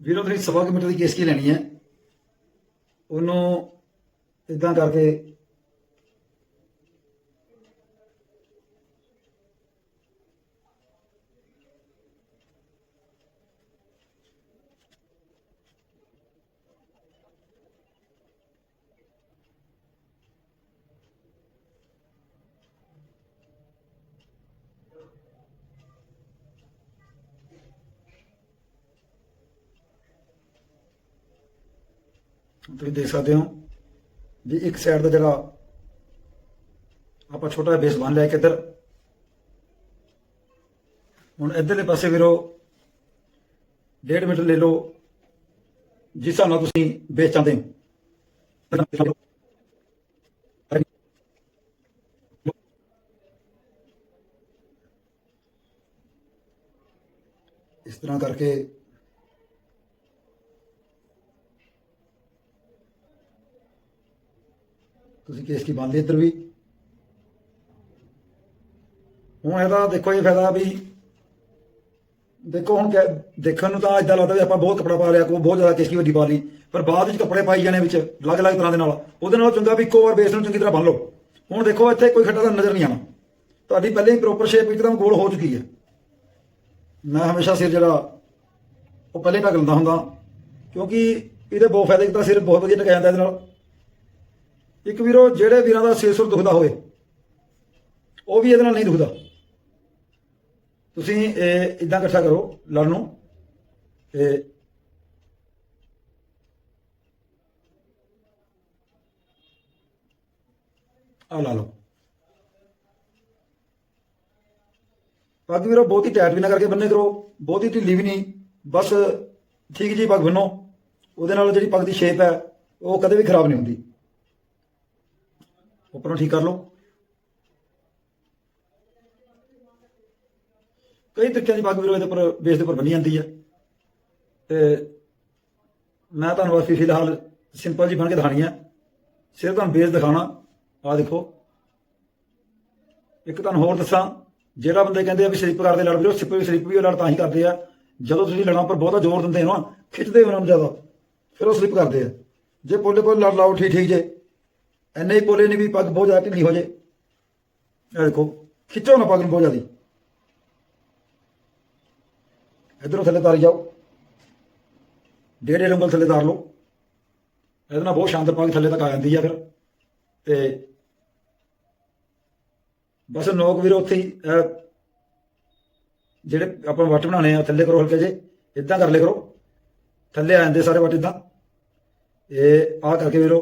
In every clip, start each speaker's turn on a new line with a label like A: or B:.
A: ਵੀਰੋ ਤੁਸੀਂ ਸਵਾ ਕੁ ਦੀ ਕੇਸ ਕੀ ਲੈਣੀ ਹੈ? ਉਹਨੂੰ ਇਦਾਂ ਕਰਕੇ ਤੁਸੀਂ ਦੇਖ ਸਕਦੇ ਹੋ ਵੀ ਇੱਕ ਸਾਈਡ ਦਾ ਜਿਹੜਾ ਆਪਾਂ ਛੋਟਾ ਬੇਸ ਬਣ ਲਿਆ ਕਿੱਧਰ ਹੁਣ ਇੱਧਰਲੇ ਪਾਸੇ ਵੀਰੋ 1.5 ਮੀਟਰ ਲੈ ਲਓ, ਜਿਸ ਹਿਸਾਬ ਨਾਲ ਤੁਸੀਂ ਬੇਸ ਚਾਹੁੰਦੇ ਹੋ। ਇਸ ਤਰ੍ਹਾਂ ਕਰਕੇ ਤੁਸੀਂ ਕੇਸ ਕੀ ਬੰਦ ਇੱਧਰ ਵੀ? ਹੁਣ ਇਹਦਾ ਦੇਖੋ ਇਹ ਫਾਇਦਾ ਵੀ ਦੇਖੋ ਹੁਣ ਦੇਖਣ ਨੂੰ ਤਾਂ ਇਦਾਂ ਲੱਗਦਾ ਵੀ ਆਪਾਂ ਬਹੁਤ ਕੱਪੜਾ ਪਾ ਲਿਆ, ਕੋਈ ਬਹੁਤ ਜ਼ਿਆਦਾ ਕੇਸਕੀ ਵੱਡੀ ਪਾ ਲਈ ਪਰ ਬਾਅਦ ਵਿੱਚ ਕੱਪੜੇ ਪਾਈ ਜਾਣੇ ਵਿੱਚ ਅਲੱਗ-ਅਲੱਗ ਤਰ੍ਹਾਂ ਦੇ ਨਾਲ, ਉਹਦੇ ਨਾਲ ਚੰਗਾ ਵੀ ਇੱਕੋ ਵਾਰ ਬੇਸ ਨੂੰ ਚੰਗੀ ਤਰ੍ਹਾਂ ਬੰਨ ਲਓ। ਹੁਣ ਦੇਖੋ ਇੱਥੇ ਕੋਈ ਖੱਟਾ ਤਾਂ ਨਜ਼ਰ ਨਹੀਂ ਆਣਾ ਤੁਹਾਡੀ ਪਹਿਲੇ ਹੀ ਪ੍ਰੋਪਰ ਸ਼ੇਪ ਇੱਕਦਮ ਗੋਲ ਹੋ ਚੁੱਕੀ ਹੈ। ਮੈਂ ਹਮੇਸ਼ਾ ਸਿਰ ਜਿਹੜਾ, ਉਹ ਪਹਿਲੇ ਢੱਕ ਲੈਂਦਾ ਹੁੰਦਾ, ਕਿਉਂਕਿ ਇਹਦੇ ਬਹੁਤ ਫਾਇਦੇ ਇੱਕ ਤਾਂ ਸਿਰ ਬਹੁਤ ਵਧੀਆ ਢਕਿਆ ਜਾਂਦਾ ਇਹਦੇ ਨਾਲ। ਇੱਕ ਵੀਰੋ, ਜਿਹੜੇ ਵੀਰਾਂ ਦਾ ਸਿਰ ਸੁਰ ਦੁਖਦਾ ਹੋਵੇ, ਉਹ ਵੀ ਇਹਦੇ ਨਾਲ ਨਹੀਂ ਦੁਖਦਾ। ਤੁਸੀਂ ਇਹ ਇਦਾਂ ਇਕੱਠਾ ਕਰੋ ਲੜ ਨੂੰ। ਤੇ ਆ ਲਾ ਲਓ। ਪੱਗ ਵੀਰੋ, ਬਹੁਤੀ ਟਾਈਟ ਵੀ ਨਾ ਕਰਕੇ ਬੰਨੇ ਕਰੋ, ਬਹੁਤੀ ਢਿੱਲੀ ਵੀ ਨਹੀਂ। ਬਸ ਠੀਕ ਜੀ ਪੱਗ ਬੰਨੋ ਉਹਦੇ ਨਾਲ ਜਿਹੜੀ ਪੱਗ ਦੀ ਸ਼ੇਪ ਹੈ, ਉਹ ਕਦੇ ਵੀ ਖਰਾਬ ਨਹੀਂ ਹੁੰਦੀ। ਉੱਪਰੋਂ ਠੀਕ ਕਰ ਲਓ। ਕਈ ਤਰੀਕਿਆਂ ਦੀ ਪੱਗ ਵੀਰੋ ਇਹਦੇ ਉੱਪਰ ਬੇਸ ਦੇ ਉੱਪਰ ਬੰਨੀ ਜਾਂਦੀ ਹੈ ਤੇ ਮੈਂ ਤੁਹਾਨੂੰ ਬਸ ਫਿਲਹਾਲ ਸਿੰਪਲ ਜੀ ਬਣ ਕੇ ਦਿਖਾਣੀ ਹੈ ਸਿਰਫ ਤੁਹਾਨੂੰ ਬੇਸ ਦਿਖਾਣਾ ਆ ਦੇਖੋ। ਇੱਕ ਤੁਹਾਨੂੰ ਹੋਰ ਦੱਸਾਂ, ਜਿਹੜਾ ਬੰਦੇ ਕਹਿੰਦੇ ਆ ਵੀ ਸਲਿੱਪ ਕਰਦੇ ਲੜ ਵੀਰੋ ਸਲਿੱਪ ਸਲਿੱਪ ਵੀ ਉਹ ਲੜ ਤਾਂ ਹੀ ਕਰਦੇ ਆ। ਜਦੋਂ ਤੁਸੀਂ ਲੜਾਂ ਉੱਪਰ ਬਹੁਤਾ ਜ਼ੋਰ ਦਿੰਦੇ ਹੋ ਨਾ, ਖਿੱਚਦੇ ਹੋ ਉਹਨਾਂ ਨੂੰ ਜ਼ਿਆਦਾ। ਫਿਰ ਉਹ ਸਲਿੱਪ ਕਰਦੇ ਆ। ਜੇ ਪੋਲੇ ਪੋਲੇ ਲੜ ਲਾਓ ਠੀਕ ਠੀਕ ਜੇ। ਐਨੇ ਹੀ ਬੋਲੇ ਨਹੀਂ ਵੀ ਪੱਗ ਬਹੁਤ ਜ਼ਿਆਦਾ ਢਿੱਲੀ ਹੋ ਜੇ। ਇਹ ਦੇਖੋ, ਖਿੱਚੋ ਨਾ ਪੱਗ ਨੂੰ ਬਹੁਤ ਜ਼ਿਆਦਾ। ਇਧਰੋਂ ਥੱਲੇ ਤਾਰੀ ਜਾਓ। ਡੇਢ ਡੇਢ ਉਂਗਲ ਥੱਲੇ ਤਾਰ ਲਓ। ਇਹਦੇ ਨਾਲ ਬਹੁਤ ਸ਼ਾਨਦਾਰ ਪੱਗ ਥੱਲੇ ਤੱਕ ਆ ਜਾਂਦੀ ਆ ਫਿਰ। ਤੇ ਬਸ ਨੋਕ ਵੀਰੋ ਉੱਥੇ ਹੀ ਜਿਹੜੇ ਆਪਾਂ ਵੱਟ ਬਣਾਉਣੇ ਆ, ਥੱਲੇ ਕਰੋ ਹਲਕੇ ਜੇ ਇਦਾਂ ਕਰ ਲਿਆ ਕਰੋ। ਥੱਲੇ ਆ ਜਾਂਦੇ ਸਾਰੇ ਵੱਟ ਇਦਾਂ ਇਹ ਆ ਕਰਕੇ ਵੀਰੋ,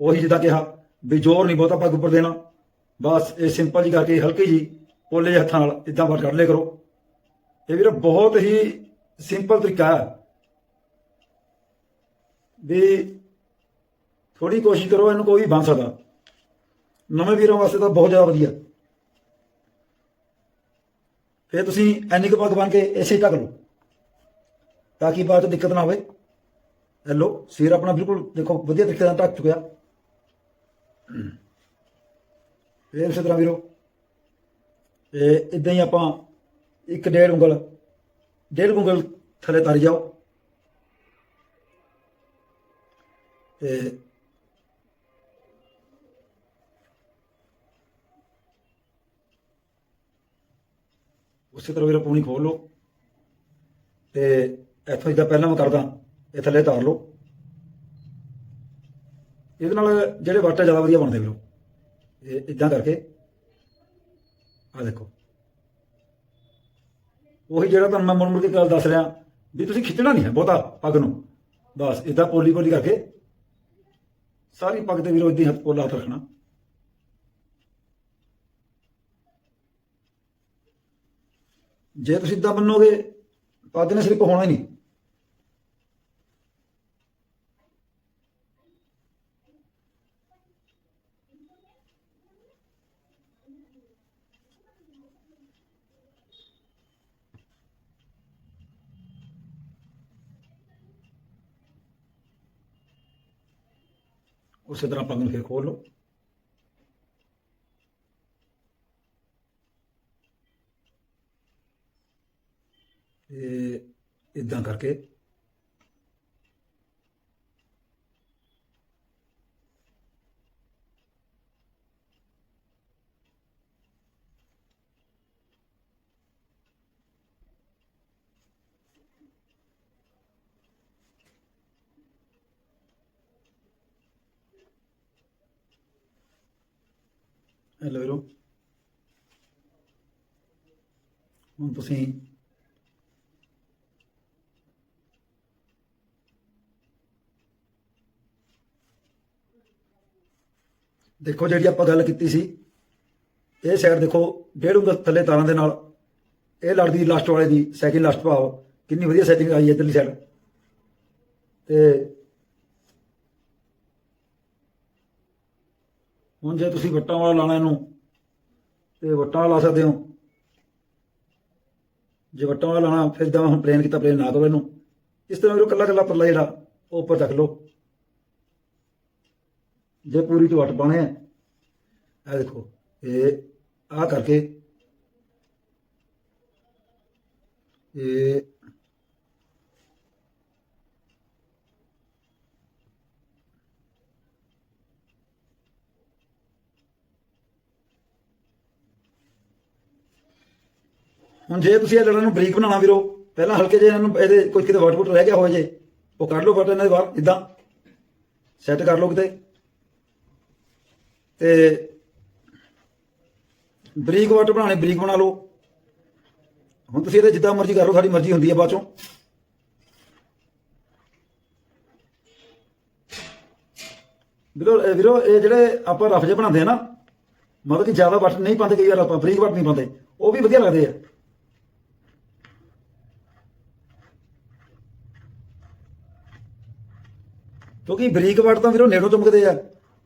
A: ਉਹੀ ਜਿੱਦਾਂ ਕਿਹਾ। ਵੀ ਜ਼ੋਰ ਨਹੀਂ ਬਹੁਤਾ ਪੱਗ ਉੱਪਰ ਦੇਣਾ। ਬਸ ਇਹ ਸਿੰਪਲ ਜੀ ਕਰਕੇ ਹਲਕੀ ਜੀ ਪੋਲੇ ਜਿਹੇ ਹੱਥਾਂ ਨਾਲ ਇਦਾਂ ਵੱਟ ਕੱਢ ਲਿਆ ਕਰੋ। ਇਹ ਵੀਰ ਬਹੁਤ ਹੀ ਸਿੰਪਲ ਤਰੀਕਾ ਹੈ। ਵੀ ਥੋੜੀ ਕੋਸ਼ਿਸ਼ ਕਰੋ, ਇਹਨੂੰ ਕੋਈ ਵੀ ਬਣ ਸਕਦਾ। ਨਵੇਂ ਵੀਰਾਂ ਵਾਸਤੇ ਤਾਂ ਬਹੁਤ ਜ਼ਿਆਦਾ ਵਧੀਆ। ਫਿਰ ਤੁਸੀਂ ਐਨੀ ਕੁ ਪੱਗ ਬਣ ਕੇ ਇਸੇ ਢੱਕ ਲਓ, ਤਾਂ ਕਿ ਬਾਅਦ ਚ ਦਿੱਕਤ ਨਾ ਹੋਵੇ ਹੈਲੋ ਸਿਰ ਆਪਣਾ ਬਿਲਕੁਲ ਦੇਖੋ, ਵਧੀਆ ਤਰੀਕੇ ਨਾਲ ਢੱਕ ਚੁੱਕਿਆ। ਫਿਰ ਇਸੇ ਤਰ੍ਹਾਂ ਵੀਰੋ, ਇਹ ਇਦਾਂ ਹੀ ਆਪਾਂ ਇੱਕ ਡੇਢ ਉਂਗਲ ਡੇਢ ਉਂਗਲ ਥੱਲੇ ਤਾਰੀ ਜਾਓ। ਤੇ ਉਸੇ ਤਰ੍ਹਾਂ ਵੀਰੋ ਪੂਣੀ ਖੋਲ ਲਓ। ਤੇ ਇੱਥੋਂ ਜਿੱਦਾਂ ਪਹਿਲਾਂ ਮੈਂ ਕਰਦਾ, ਇਹ ਥੱਲੇ ਤਾਰ ਲਓ। ਇਹਦੇ ਨਾਲ ਜਿਹੜੇ ਵਾਟਾ ਜ਼ਿਆਦਾ ਵਧੀਆ ਬਣਦੇ ਵੀਰੋ। ਇਹ ਇਦਾਂ ਕਰਕੇ ਆ ਦੇਖੋ। ਉਹੀ ਜਿਹੜਾ ਤੁਹਾਨੂੰ ਮੈਂ ਮੁੜ ਦੀ ਗੱਲ ਦੱਸ ਰਿਹਾ, ਵੀ ਤੁਸੀਂ ਖਿੱਚਣਾ ਨਹੀਂ ਹੈ ਬਹੁਤਾ ਪੱਗ ਨੂੰ। ਬਸ ਇਦਾਂ ਪੋਲੀ ਪੋਲੀ ਕਰਕੇ, ਸਾਰੀ ਪੱਗ ਦੇ ਵੀਰੋ ਇਦਾਂ ਹੱਥ ਪੋਲਾ ਹੱਥ ਰੱਖਣਾ। ਜੇ ਤੁਸੀਂ ਇਦਾਂ ਬੰਨੋਗੇ ਪੱਗ ਨੇ ਸਲਿੱਪ ਹੋਣਾ ਹੀ ਨਹੀਂ। ਉਸੇ ਤਰ੍ਹਾਂ ਪੱਗ ਨੂੰ ਫਿਰ ਖੋਲ ਲਓ। ਤੇ ਇਦਾਂ ਕਰਕੇ ਹੈਲੋ ਵੀਰੋ ਹੁਣ ਤੁਸੀਂ ਦੇਖੋ ਜਿਹੜੀ ਆਪਾਂ ਗੱਲ ਕੀਤੀ ਸੀ, ਇਹ ਸਾਈਡ ਦੇਖੋ, ਡੇਢ ਉਂਗਲ ਥੱਲੇ ਤਾਰਾਂ ਦੇ ਨਾਲ, ਇਹ ਲੜਦੀ ਲਾਸਟ ਵਾਲੇ ਦੀ ਸੈਕਿੰਡ ਲਾਸਟ ਭਾਵ, ਕਿੰਨੀ ਵਧੀਆ ਸੈਟਿੰਗ ਆਈ ਹੈ ਇਧਰਲੀ ਸਾਈਡ ਤੇ ਹੁਣ ਜੇ ਤੁਸੀਂ ਵੱਟਾਂ ਵਾਲਾ ਲਾਣਾ ਇਹਨੂੰ, ਤੇ ਵੱਟਾਂ ਵਾਲਾ ਲਾ ਸਕਦੇ ਹੋ। ਜੇ ਵੱਟਾਂ ਵਾਲਾ ਲਾਣਾ, ਫਿਰ ਤਾਂ ਹੁਣ ਪਲੇਨ ਕੀਤਾ ਪਲੇਨ ਨਾ ਕਰੋ ਇਹਨੂੰ। ਇਸ ਤਰ੍ਹਾਂ ਵੀਰੋ ਕੱਲਾ ਕੱਲਾ ਪੱਲਾ ਜਿਹੜਾ, ਉਹ ਉੱਪਰ ਰੱਖ ਲਓ। ਜੇ ਪੂਰੀ ਚ ਵੱਟ ਪਾਣੇ ਆ ਇਹ ਦੇਖੋ, ਇਹ ਆ ਕਰਕੇ, ਇਹ ਹੁਣ ਜੇ ਤੁਸੀਂ ਇਹ ਲੜਨ ਨੂੰ ਬਰੀਕ ਬਣਾਉਣਾ ਵੀਰੋ, ਪਹਿਲਾਂ ਹਲਕੇ ਜਿਹੇ ਇਹਨਾਂ ਨੂੰ ਇਹਦੇ ਕੋਈ ਕਿਤੇ ਵਾਟਪੁੱਟ ਰਹਿ ਗਿਆ ਹੋਵੇ ਜੇ, ਉਹ ਕੱਢ ਲਓ ਫਟ ਇਹਨਾਂ ਦੇ ਬਾਹਰ ਇਦਾਂ ਸੈੱਟ ਕਰ ਲਓ ਕਿਤੇ। ਤੇ ਬਰੀਕ ਵਾਟ ਬਣਾਉਣੇ, ਬਰੀਕ ਬਣਾ ਲਓ। ਹੁਣ ਤੁਸੀਂ ਇਹਦੇ ਜਿੱਦਾਂ ਮਰਜ਼ੀ ਕਰ ਲਓ, ਸਾਡੀ ਮਰਜ਼ੀ ਹੁੰਦੀ ਹੈ ਬਾਅਦ ਚੋਂ। ਵੀਰੋ, ਇਹ ਵੀਰੋ, ਇਹ ਜਿਹੜੇ ਆਪਾਂ ਰਫ ਜੇ ਬਣਾਉਂਦੇ ਆ ਨਾ, ਮਤਲਬ ਕਿ ਜ਼ਿਆਦਾ ਵੱਟ ਨਹੀਂ ਪਾਉਂਦੇ, ਕਈ ਵਾਰ ਆਪਾਂ ਬਰੀਕ ਵੱਟ ਨਹੀਂ ਪਾਉਂਦੇ, ਉਹ ਵੀ ਵਧੀਆ ਲੱਗਦੇ ਆ। ਕਿਉਂਕਿ ਬਰੀਕ ਵੱਟ ਤਾਂ ਫਿਰ ਉਹ ਨੇੜੋਂ ਚਮਕਦੇ ਆ।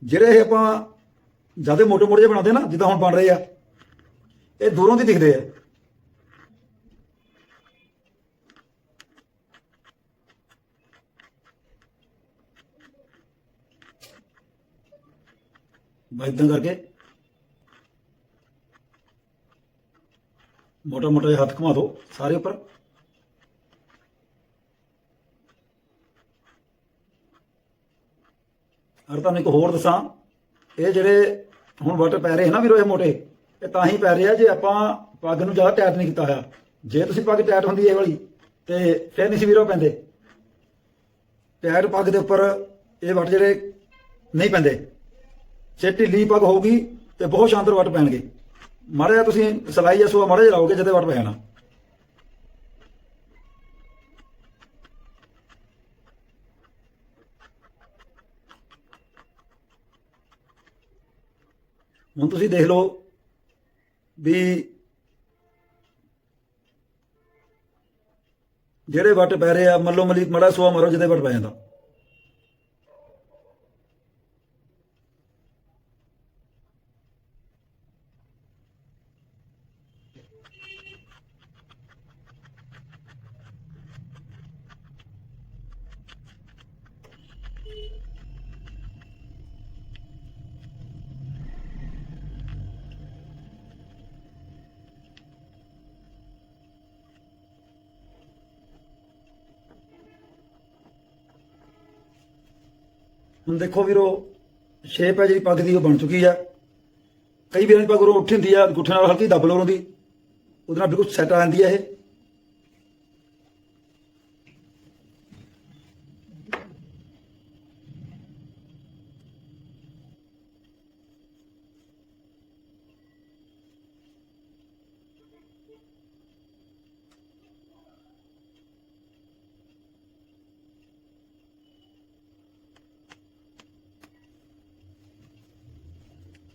A: ਜਿਹੜੇ ਇਹ ਆਪਾਂ ਜ਼ਿਆਦਾ ਮੋਟੇ ਮੋਟੇ ਜਿਹੇ ਬਣਾਉਂਦੇ ਆ ਨਾ, ਜਿੱਦਾਂ ਹੁਣ ਬਣ ਰਹੇ ਆ, ਇਹ ਦੂਰੋਂ ਦੀ ਦਿਖਦੇ ਆ। ਬਸ ਏਦਾਂ ਕਰਕੇ। ਮੋਟਾ ਮੋਟਾ ਜਿਹਾ ਹੱਥ ਘੁਮਾ ਦਿਓ ਸਾਰੇ ਉੱਪਰ। ਅਰ ਤੁਹਾਨੂੰ ਇੱਕ ਹੋਰ ਦੱਸਾਂ, ਇਹ ਜਿਹੜੇ ਹੁਣ ਵਾਟਰ ਪੈ ਰਹੇ ਨਾ ਵੀਰੋ ਇਹ ਮੋਟੇ, ਇਹ ਤਾਂ ਹੀ ਪੈ ਰਹੇ ਆ ਜੇ ਆਪਾਂ ਪੱਗ ਨੂੰ ਜ਼ਿਆਦਾ ਟਾਈਟ ਨਹੀਂ ਕੀਤਾ ਹੋਇਆ। ਜੇ ਤੁਸੀਂ ਪੱਗ ਟਾਈਟ ਹੁੰਦੀ ਇਹ ਵਾਲੀ, ਤੇ ਫਿਰ ਨਹੀਂ ਸੀ ਵੀਰੋ ਪੈਂਦੇ। ਟਾਈਟ ਪੱਗ ਦੇ ਉੱਪਰ ਇਹ ਵੱਟ ਜਿਹੜੇ ਨਹੀਂ ਪੈਂਦੇ। ਜੇ ਢਿੱਲੀ ਪੱਗ ਹੋਊਗੀ ਤੇ ਬਹੁਤ ਸ਼ਾਨਦਾਰ ਵੱਟ ਪੈਣਗੇ। ਮਾੜਾ ਜਿਹਾ ਤੁਸੀਂ ਸਲਾਈ ਜਾਂ ਸੂਆ ਮਾੜਾ ਜਿਹਾ ਲਾਓਗੇ, ਜਦੇ ਵੱਟ ਪੈ ਜਾਣਾ। ਹੁਣ ਤੁਸੀਂ ਦੇਖ ਲਓ ਵੀ ਜਿਹੜੇ ਵੱਟ ਪੈ ਰਹੇ ਆ, ਮੱਲੋ ਮਲੀ ਮੜਾ ਸੋਆ ਮਾਰੋ, ਜਿਹਦੇ ਵੱਟ ਪੈ ਜਾਂਦਾ। ਹੁਣ ਦੇਖੋ ਵੀਰੋ ਸ਼ੇਪ ਹੈ ਜਿਹੜੀ ਪੱਗ ਦੀ ਉਹ ਬਣ ਚੁੱਕੀ ਆ। ਕਈ ਵੀਰਾਂ ਦੀ ਪੱਗ ਉਰੋਂ ਉੱਠੀ ਹੁੰਦੀ ਆ ਗੁੱਠੇ ਨਾਲ ਹਲਕੀ ਦੱਬ ਲਓ ਉਹਦੀ ਉਹਦੇ ਨਾਲ ਬਿਲਕੁਲ ਸੈੱਟ ਆ ਜਾਂਦੀ ਆ ਇਹ।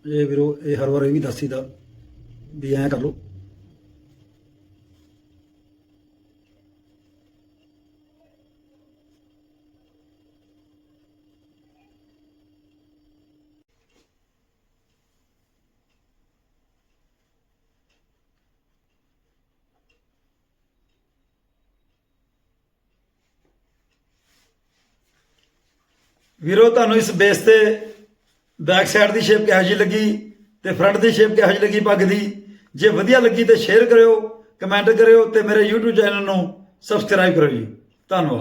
A: ਇਹ ਵੀਰੋ, ਇਹ ਹਰ ਵਾਰ ਇਹ ਵੀ ਦੱਸੀਦਾ ਵੀ ਐਂ ਕਰ ਲਓ। ਵੀਰੋ, ਤੁਹਾਨੂੰ ਇਸ ਬੇਸ ਤੇ ਬੈਕ ਸਾਈਡ ਦੀ ਸ਼ੇਪ ਕਿਹੋ ਜਿਹੀ ਲੱਗੀ ਤੇ ਫਰੰਟ ਦੀ ਸ਼ੇਪ ਕਿਹੋ ਜਿਹੀ ਲੱਗੀ ਪੱਗ ਦੀ? ਜੇ ਵਧੀਆ ਲੱਗੀ ਤੇ ਸ਼ੇਅਰ ਕਰਿਓ ਕਮੈਂਟ ਕਰਿਓ ਤੇ ਮੇਰੇ YouTube ਚੈਨਲ ਨੂੰ ਸਬਸਕ੍ਰਾਈਬ ਕਰਿਓ ਜੀ। ਧੰਨਵਾਦ।